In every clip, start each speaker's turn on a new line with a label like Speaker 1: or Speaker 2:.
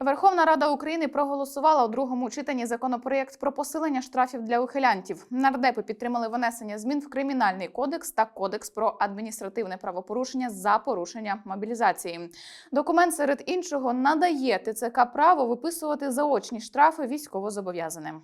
Speaker 1: Верховна Рада України проголосувала у другому читанні законопроєкт про посилення штрафів для ухилянтів. Нардепи підтримали внесення змін в кримінальний кодекс та кодекс про адміністративне правопорушення за порушення мобілізації. Документ серед іншого надає ТЦК право виписувати заочні штрафи військовозобов'язаним.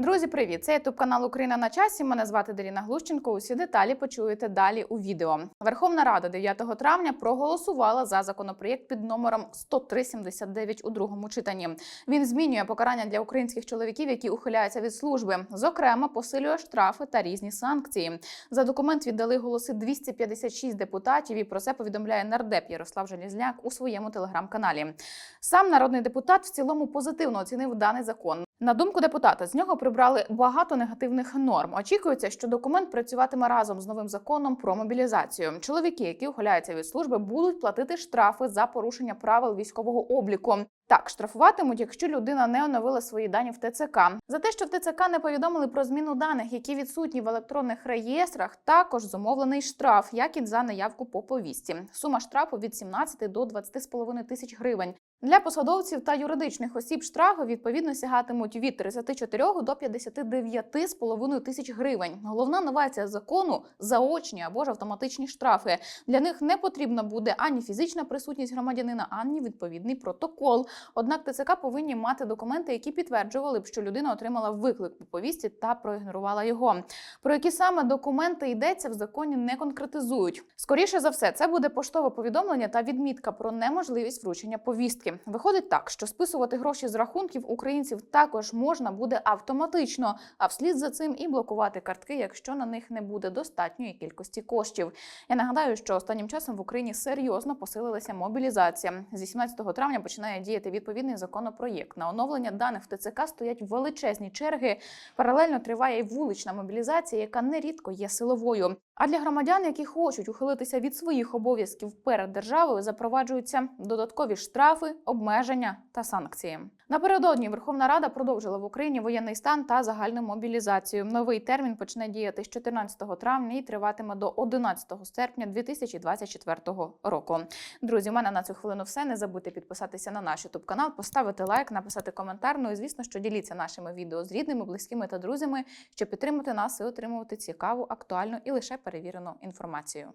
Speaker 1: Друзі, привіт! Це ютуб канал Україна на часі. Мене звати Даріна Глущенко. Усі деталі почуєте далі у відео. Верховна Рада 9 травня проголосувала за законопроєкт під номером 10379 у другому читанні. Він змінює покарання для українських чоловіків, які ухиляються від служби. Зокрема, посилює штрафи та різні санкції. За документ віддали голоси 256 депутатів. І про це повідомляє нардеп Ярослав Желізняк у своєму телеграм-каналі. Сам народний депутат в цілому позитивно оцінив даний закон. На думку депутата, з нього прибрали багато негативних норм. Очікується, що документ працюватиме разом з новим законом про мобілізацію. Чоловіки, які ухиляються від служби, будуть платити штрафи за порушення правил військового обліку. Так, штрафуватимуть, якщо людина не оновила свої дані в ТЦК. За те, що в ТЦК не повідомили про зміну даних, які відсутні в електронних реєстрах, також зумовлений штраф, як і за наявку по повісті. Сума штрафу від 17 до 20,5 тисяч гривень. Для посадовців та юридичних осіб штрафи відповідно сягатимуть від 34 до 59,5 тисяч гривень. Головна новація закону заочні або ж автоматичні штрафи. Для них не потрібна буде ані фізична присутність громадянина, ані відповідний протокол. Однак ТЦК повинні мати документи, які підтверджували б, що людина отримала виклик по повісті та проігнорувала його. Про які саме документи йдеться в законі не конкретизують. Скоріше за все, це буде поштове повідомлення та відмітка про неможливість вручення повістки. Виходить так, що списувати гроші з рахунків українців також можна буде автоматично, а вслід за цим і блокувати картки, якщо на них не буде достатньої кількості коштів. Я нагадаю, що останнім часом в Україні серйозно посилилася мобілізація. Зі 17 травня починає діяти відповідний законопроєкт. На оновлення даних в ТЦК стоять величезні черги. Паралельно триває і вулична мобілізація, яка нерідко є силовою. А для громадян, які хочуть ухилитися від своїх обов'язків перед державою, запроваджуються додаткові штрафи, обмеження та санкції. Напередодні Верховна Рада продовжила в Україні воєнний стан та загальну мобілізацію. Новий термін почне діяти з 14 травня і триватиме до 11 серпня 2024 року. Друзі, у мене на цю хвилину все. Не забудьте підписатися на наш YouTube канал, поставити лайк, написати коментар. Ну і звісно, що діліться нашими відео з рідними, близькими та друзями, щоб підтримати нас і отримувати цікаву, актуальну і лише перевірену інформацію.